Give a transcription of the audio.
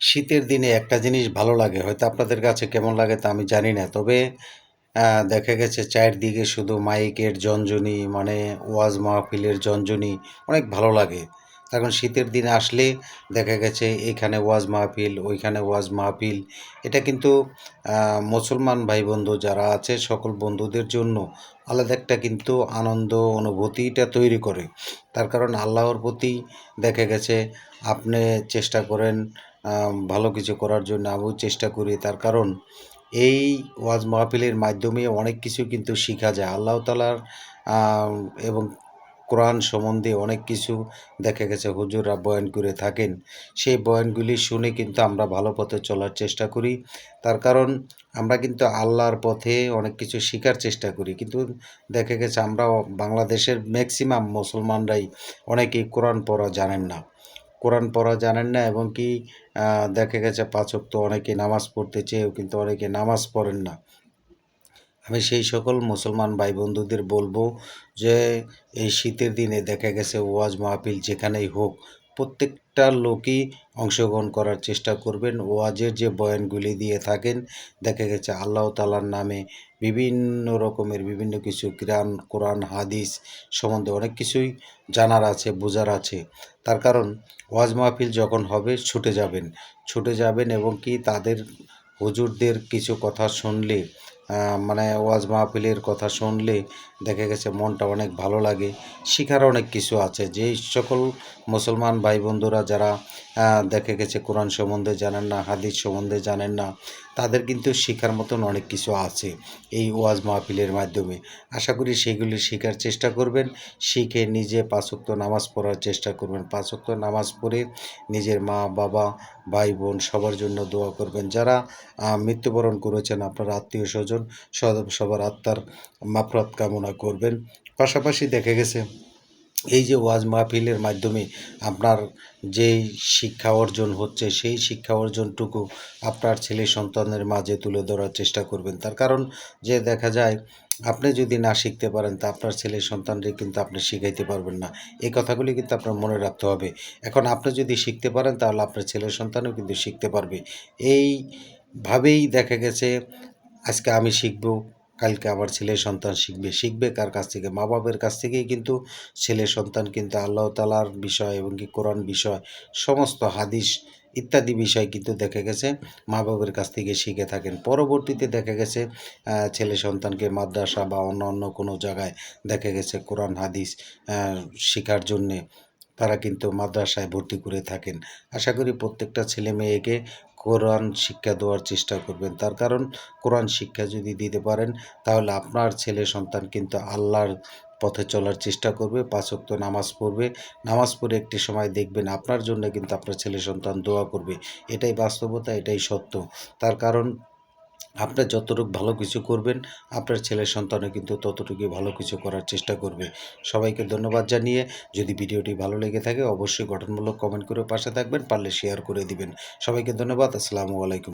শীতের দিনে একটা জিনিস ভালো লাগে। হয়তো আপনাদের কাছে কেমন লাগে তা আমি জানি না। তবে দেখা গেছে চারদিকে শুধু মাইকের ঝনঝনি মানে ওয়াজ মাহফিলের ঝনঝনি অনেক ভালো লাগে। এখন শীতের দিন আসলে দেখা গেছে এখানে ওয়াজ মাহফিল, ওইখানে ওয়াজ মাহফিল। এটা কিন্তু মুসলমান ভাই বন্ধু যারা আছে সকল বন্ধুদের জন্য আলাদা একটা কিন্তু আনন্দ অনুভূতিটা তৈরি করে। তার কারণ আল্লাহর প্রতি দেখা গেছে আপনি চেষ্টা করেন ভালো কিছু করার জন্য আমিও চেষ্টা করি। তার কারণ এই ওয়াজ মাহফিলের মাধ্যমে অনেক কিছু কিন্তু শেখা যায়। আল্লাহ তালার এবং কোরআন সম্বন্ধে অনেক কিছু দেখা গেছে। হুজুররা বয়ান করে থাকেন। সেই বয়ানগুলি শুনে কিন্তু আমরা ভালো পথে চলার চেষ্টা করি। তার কারণ আমরা কিন্তু আল্লাহর পথে অনেক কিছু শেখার চেষ্টা করি। কিন্তু দেখা গেছে আমরা বাংলাদেশের ম্যাক্সিমাম মুসলমানরাই অনেকেই কোরআন পড়া জানেন না। কোরআন পড়া জানেন না এবং কি দেখা গেছে পাচক তো অনেকে নামাজ পড়তে চেয়েও কিন্তু অনেকে নামাজ পড়েন না। আমি সেই সকল মুসলমান ভাই বন্ধুদের বলব যে, এই শীতের দিনে দেখা গেছে ওয়াজ মাহফিল যেখানেই হোক, প্রত্যেকটা লোকই অংশগ্রহণ করার চেষ্টা করবেন। ওয়াজের যে বয়ানগুলি দিয়ে থাকেন, দেখা গেছে আল্লাহ তালার নামে বিভিন্ন রকমের বিভিন্ন কিছু কিরান, কোরআন, হাদিস সম্বন্ধে অনেক কিছুই জানার আছে, বোঝার আছে। তার কারণ, ওয়াজ মাহফিল যখন হবে, ছুটে যাবেন। ছুটে যাবেন এবং কি তাদের হুজুরদের কিছু কথা শুনলে মানে ওয়াজ মাহফিলের কথা শুনলে দেখা গেছে মনটা অনেক ভালো লাগে। শিখার অনেক কিছু আছে। যেই সকল মুসলমান ভাই বন্ধুরা যারা দেখা গেছে কোরআন সম্বন্ধে জানেন না, হাদিস সম্বন্ধে জানেন না, তাদের কিন্তু শেখার মতন অনেক কিছু আছে এই ওয়াজ মাহফিলের মাধ্যমে। আশা করি সেগুলি শেখার চেষ্টা করবেন। শিখে নিজে পাঁচক্ত নামাজ পড়ার চেষ্টা করবেন। পাঁচক্ত নামাজ পড়ে নিজের মা, বাবা, ভাই, বোন সবার জন্য দোয়া করবেন। যারা মৃত্যুবরণ করেছেন আপনার আত্মীয় স্বজন সবার আত্মার মাফরাত কামনা করবেন। পাশাপাশি দেখা গেছে, এই যে ওয়াজ মাহফিলের মাধ্যমে আপনার যেই শিক্ষা অর্জন হচ্ছে, সেই শিক্ষা অর্জনটুকু আপনার ছেলে সন্তানের মাঝে তুলে ধরার চেষ্টা করবেন। তার কারণ যে দেখা যায়, আপনি যদি না শিখতে পারেন, তা আপনার ছেলে সন্তানকে কিন্তু আপনি শিখাইতে পারবেন না। এই কথাগুলি কিন্তু আপনার মনে রাখতে হবে। এখন আপনি যদি শিখতে পারেন, তাহলে আপনার ছেলে সন্তানও কিন্তু শিখতে পারবে। এইভাবেই দেখা গেছে আজকে আমি শিখব, কালকে আমার ছেলে সন্তান শিখবে। শিখবে কার কাছ থেকে? মা বাবার কাছ থেকেই কিন্তু ছেলে সন্তান, কিন্তু আল্লাহ তালার বিষয় এবং কি কোরআন বিষয়, সমস্ত হাদিস ইত্যাদি বিষয় কিন্তু দেখা গেছে, মা বাবার কাছ থেকে শিখে থাকেন। পরবর্তীতে দেখা গেছে ছেলে সন্তানকে মাদ্রাসা বা অন্য অন্য কোনো জায়গায় দেখা গেছে কোরআন, হাদিস শেখার জন্যে। তারা কিন্তু মাদ্রাসায় ভর্তি করে থাকেন। আশা করি প্রত্যেকটা ছেলে মেয়েকে কোরআন শিক্ষা দেওয়ার চেষ্টা করবেন। তার কারণ কোরআন শিক্ষা যদি দিতে পারেন, তাহলে আপনার ছেলে সন্তান কিন্তু আল্লাহর পথে চলার চেষ্টা করবে, পাঁচ ওয়াক্ত নামাজ পড়বে। নামাজ পড়ে একটি সময় দেখবেন আপনার জন্য কিন্তু আপনার ছেলে সন্তান দোয়া করবে। এটাই বাস্তবতা, এটাই সত্য। তার কারণ আপনি যতটুকু ভালো কিছু করবেন, আপনার ছেলে সন্তানও কিন্তু ততটুকুই ভালো কিছু করার চেষ্টা করবে। সবাইকে ধন্যবাদ জানিয়ে যদি ভিডিওটি ভালো লেগে থাকে, অবশ্যই গঠনমূলক কমেন্ট করে পাশে থাকবেন, পারলে শেয়ার করে দিবেন। সবাইকে ধন্যবাদ, আসসালামু আলাইকুম।